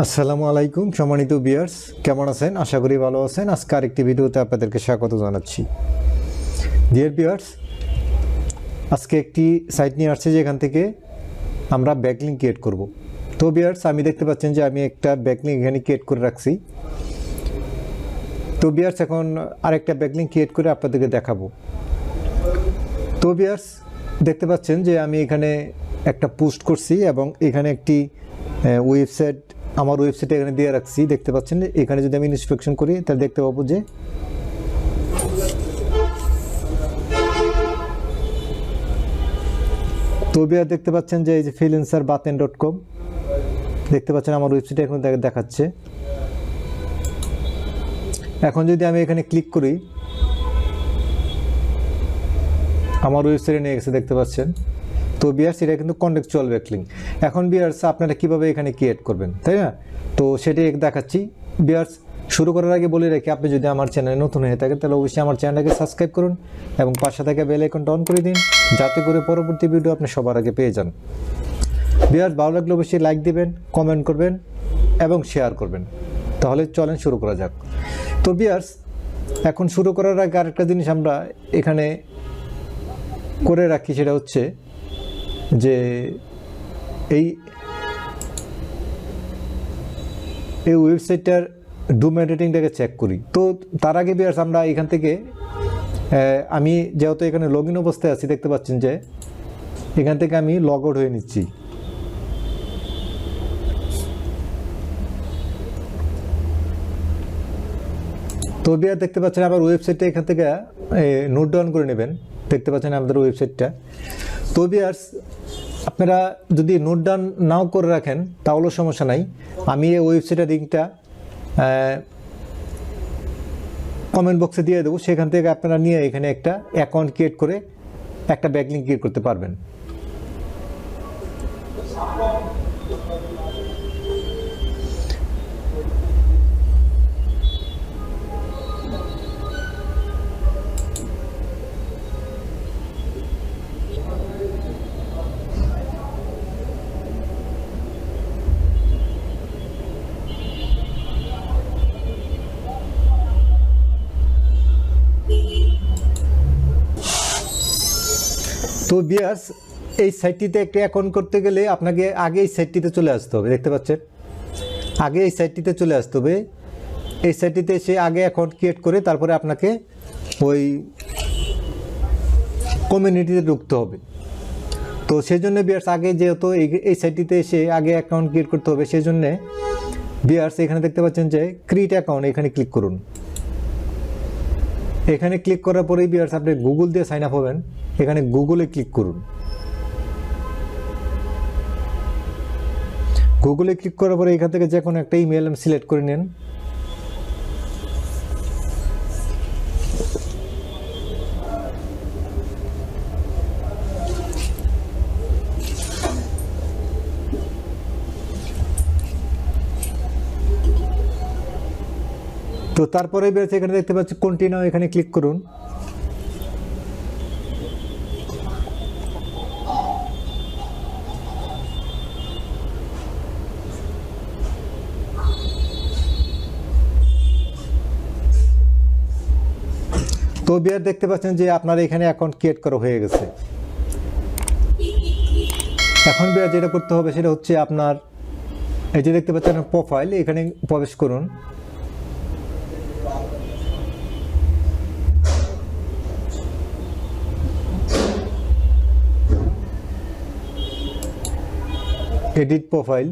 আসসালামু আলাইকুম, সম্মানিত বিয়ার্স কেমন আছেন? আশা করি ভালো আছেন। আজকে আরেকটি ভিডিওতে আপনাদেরকে স্বাগত জানাচ্ছি। ডিয়ার বিয়ার্স আজকে একটি সাইট নিয়ে আসছে যেখান থেকে আমরা ব্যাকলিং ক্রিয়েট করব। তো বিয়ার্স আমি দেখতে পাচ্ছেন যে আমি একটা ব্যাকলিং এখানে ক্রিয়েট করে রাখছি। তো বিয়ার্স এখন আরেকটা ব্যাকলিং ক্রিয়েট করে আপনাদেরকে দেখাবো। তো বিয়ার্স দেখতে পাচ্ছেন যে আমি এখানে একটা পোস্ট করছি এবং এখানে একটি ওয়েবসাইট আমার ওয়েবসাইটে এখানে দিয়ে রাখছি, দেখতে পাচ্ছেন? এখানে যদি আমি ইন্সপেকশন করি, তাহলে দেখতে পাবো যে তো বিয়ার দেখতে পাচ্ছেন যে এই যে ফ্রিলেন্সার বাতেন ডট কম দেখতে পাচ্ছেন আমার ওয়েবসাইটে এখন দেখাচ্ছে। এখন যদি আমি এখানে ক্লিক করি, আমার ওয়েবসাইটে নিয়ে গেছে, দেখতে পাচ্ছেন? তো বিয়ার্স এটা কিন্তু কন্টেক্সচুয়াল ব্যাকলিং এখন বিয়ার্স আপনারা কীভাবে এখানে ক্রিয়েট করবেন, তাই না? তো সেটাই দেখাচ্ছি। বিয়ার্স শুরু করার আগে বলে রাখি, আপনি যদি আমার চ্যানেলে নতুন হয়ে থাকেন, তাহলে অবশ্যই আমার চ্যানেলটাকে সাবস্ক্রাইব করুন এবং পাশে থেকে বেল আইকনটা অন করে দিন, যাতে করে পরবর্তী ভিডিও আপনি সবার আগে পেয়ে যান। বিয়ার্স ভালো লাগলে অবশ্যই লাইক দিবেন কমেন্ট করবেন এবং শেয়ার করবেন। তাহলে চলেন শুরু করা যাক। তো বিয়ার্স এখন শুরু করার আগে আরেকটা জিনিস আমরা এখানে করে রাখি, সেটা হচ্ছে যে এই এই ওয়েবসাইটটার ডোমেন রেটিংটাকে চেক করি। তো তার আগে বিয়ার্স আমরা এখান থেকে আমি যেহেতু এখানে লগ ইন অবস্থায় আছি, দেখতে পাচ্ছেন যে এখান থেকে আমি লগ আউট হয়ে নিচ্ছি। তো বিয়ার দেখতে পাচ্ছেন আবার ওয়েবসাইটটা এখান থেকে নোট ডাউন করে নেবেন। দেখতে পাচ্ছেন আমাদের ওয়েবসাইটটা তো আপনারা যদি নোট ডাউন নাও করে রাখেন তাহলেও সমস্যা নাই। আমি এই ওয়েবসাইটের লিঙ্কটা কমেন্ট বক্সে দিয়ে দেবো। সেখান থেকে আপনারা নিয়ে এখানে একটা অ্যাকাউন্ট ক্রিয়েট করে একটা ব্যাকলিঙ্ক ক্রিয়েট করতে পারবেন। বিয়ার্স, এই সাইটটিতে একটা অ্যাকাউন্ট করতে গেলে আপনাকে আগে এই সাইটটিতে চলে আসতে হবে, দেখতে পাচ্ছেন? আগে এই সাইটটিতে চলে আসতে হবে। এই সাইটটিতে এসে আগে অ্যাকাউন্ট ক্রিয়েট করে তারপরে আপনাকে ওই কমিউনিটিতে ঢুকতে হবে। তো সেই জন্য বিয়ার্স, আগে যেহেতু এই এই সাইটটিতে এসে আগে অ্যাকাউন্ট ক্রিয়েট করতে হবে সেই জন্যে বিয়ার্স এখানে দেখতে পাচ্ছেন যে ক্রিয়েট অ্যাকাউন্ট এখানে ক্লিক করুন। এখানে ক্লিক করার পরেই বিয়ার্স আপনি গুগল দিয়ে সাইন আপ হবেন। এখানে গুগলে ক্লিক করুন। গুগলে ক্লিক করার পরে এখান থেকে যে কোনো একটা ইমেল সিলেক্ট করে নেন। তো তারপরে বেরোচ্ছে এখানে দেখতে পাচ্ছি কন্টিনিউ এখানে ক্লিক করুন। তো বিয়ার দেখতে পাচ্ছেন যে আপনার এখানে অ্যাকাউন্ট ক্রিয়েট করা হয়ে গেছে। এখন বিয়ার যেটা করতে হবে সেটা হচ্ছে আপনার, এই যে দেখতে পাচ্ছেন প্রোফাইল এখানে প্রবেশ করুন। এডিট প্রোফাইল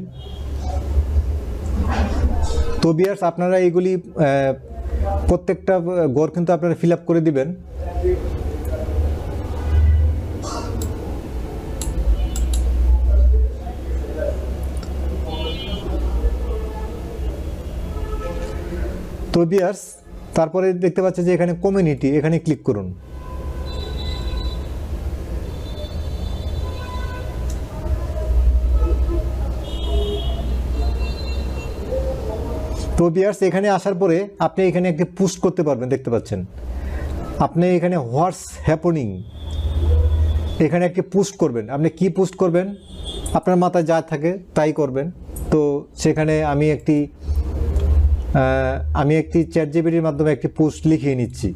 তো বিয়ার্স আপনারা এইগুলি প্রত্যেকটা গড় কিন্তু আপনারা ফিল করে দিবেন। তো বিয়ার্স তারপরে দেখতে পাচ্ছেন যে এখানে কমিউনিটি এখানে ক্লিক করুন। তো বিয়ার্স এখানে আসার পরে আপনি এখানে একটি পোস্ট করতে পারবেন, দেখতে পাচ্ছেন। আপনি এখানে হোয়াটস হ্যাপনিং এখানে একটি পোস্ট করবেন। আপনি কি পোস্ট করবেন? আপনার মাথায় যা থাকে তাই করবেন। তো সেখানে আমি একটি আমি একটি চ্যাট জিবিটির মাধ্যমে একটি পোস্ট লিখিয়ে নিচ্ছি।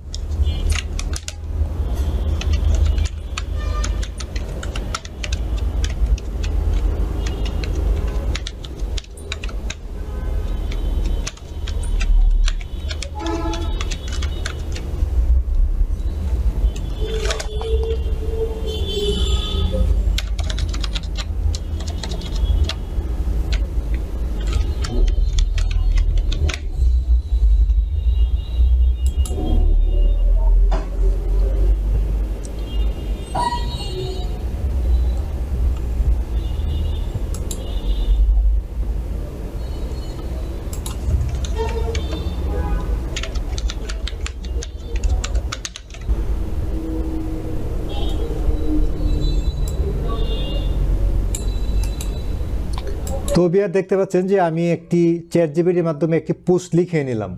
তো বিয়ার দেখতে পাচ্ছেন যে আমি একটি চ্যাট মাধ্যমে একটি পোস্ট লিখে নিলাম।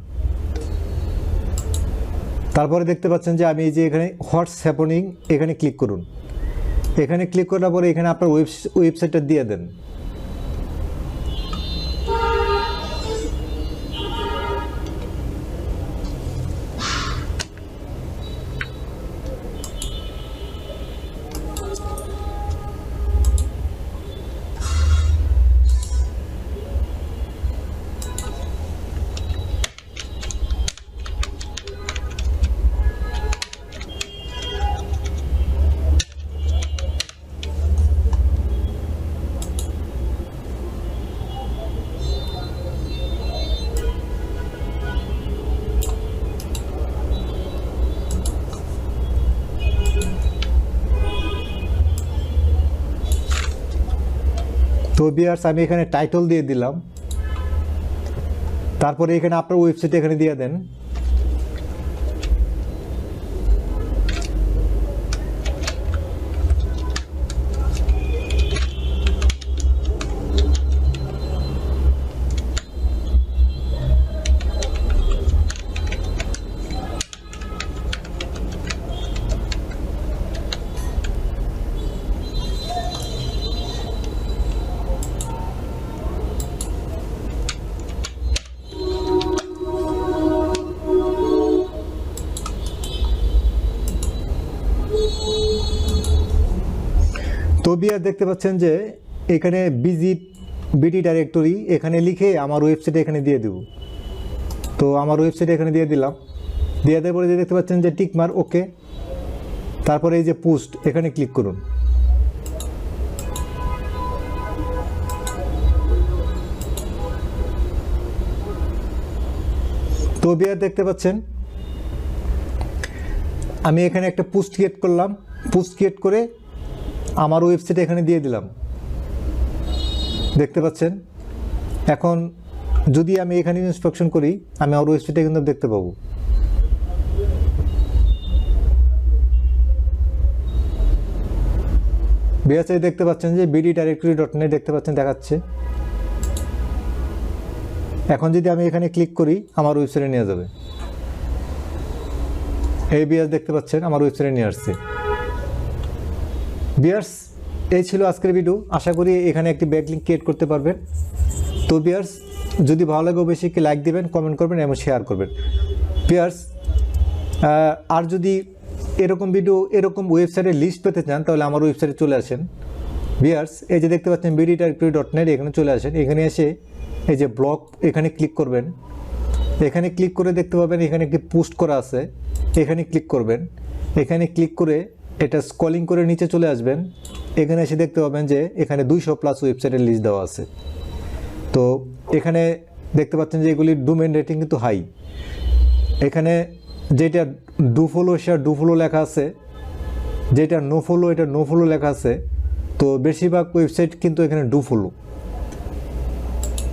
তারপরে দেখতে পাচ্ছেন যে আমি যে এখানে হোয়াটস হ্যাপনিং এখানে ক্লিক করুন। এখানে ক্লিক করার পরে এখানে আপনার ওয়েব ওয়েবসাইটটা দিয়ে দেন। তো বিয়ার্স আমি এখানে টাইটল দিয়ে দিলাম। তারপরে এখানে আপনার ওয়েবসাইট এখানে দিয়ে দেন। তো বিয়ার দেখতে পাচ্ছেন যে এখানে ভিজিট বিটি ডাইরেক্টরি এখানে লিখে আমার ওয়েবসাইটে এখানে দিয়ে দেব। তো আমার ওয়েবসাইটে এখানে দিয়ে দিলাম। দিয়ে দেওয়ার পরে যে দেখতে পাচ্ছেন যে টিকমার ওকে তারপরে এই যে পোস্ট এখানে ক্লিক করুন। তো বিয়ার দেখতে পাচ্ছেন, আমি এখানে একটা পোস্ট ক্রিয়েট করলাম। পোস্ট ক্রিয়েট করে আমার ওয়েবসাইটে এখানে দিয়ে দিলাম। দেখতে পাচ্ছেন? এখন যদি আমি এখানে ইন্সপেকশন করি, আমি আমার ওয়েবসাইটে কিন্তু দেখতে পাবো। বিএসআই দেখতে পাচ্ছেন যে বিডি ডাইরেক্টরি ডট নেট দেখতে পাচ্ছেন, দেখাচ্ছে। এখন যদি আমি এখানে ক্লিক করি, আমার ওয়েবসাইটে নিয়ে যাবে। এই বিয়াস দেখতে পাচ্ছেন, আমার ওয়েবসাইটে নিয়ে আসছে। বিয়ার্স এই ছিল আজকের ভিডিও আশা করি এখানে একটি ব্যাক লিঙ্ক ক্রিয়েট করতে পারবেন। তো বিয়ার্স যদি ভালো লাগে অবশ্যই লাইক দিবেন কমেন্ট করবেন এবং শেয়ার করবেন। বিয়ার্স আর যদি এরকম ভিডিও এরকম ওয়েবসাইটের লিস্ট পেতে চান, তাহলে আমার ওয়েবসাইটে চলে আসেন। বিয়ার্স এই যে দেখতে পাচ্ছেন বিডি ডাইরেক্টরি ডট নেট এখানে চলে আসেন। এখানে এসে এই যে ব্লগ এখানে ক্লিক করবেন। এখানে ক্লিক করে দেখতে পাবেন, এখানে একটি পোস্ট করা আছে। এখানে ক্লিক করবেন। এখানে ক্লিক করে এটা স্কলিং করে নিচে চলে আসবেন। এখানে এসে দেখতে পাবেন যে এখানে দুইশো প্লাস ওয়েবসাইটের লিস্ট দেওয়া আছে। তো এখানে দেখতে পাচ্ছেন যে এগুলির ডোমেন রেটিং কিন্তু হাই এখানে যেটা ডু ফলো সেটা ডু ফলো লেখা আছে। যেটা নো ফলো এটা নো ফলো লেখা আছে। তো বেশিরভাগ ওয়েবসাইট কিন্তু এখানে ডু ফলো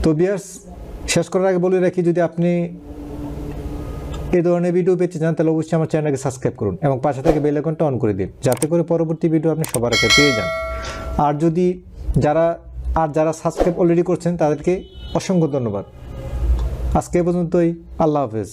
তো বিয়ার্স শেষ করার আগে বলে রাখি, যদি আপনি এই ধরনের ভিডিও পেতে চান, তাহলে অবশ্যই আমার চ্যানেলকে সাবস্ক্রাইব করুন এবং পাশে থেকে বেল আইকনটা অন করে দিন, যাতে করে পরবর্তী ভিডিও আপনি সবার আগে পেয়ে যান। আর যদি যারা, আর যারা সাবস্ক্রাইব অলরেডি করছেন, তাদেরকে অসংখ্য ধন্যবাদ। আজকে এ পর্যন্তই, আল্লাহ হাফেজ।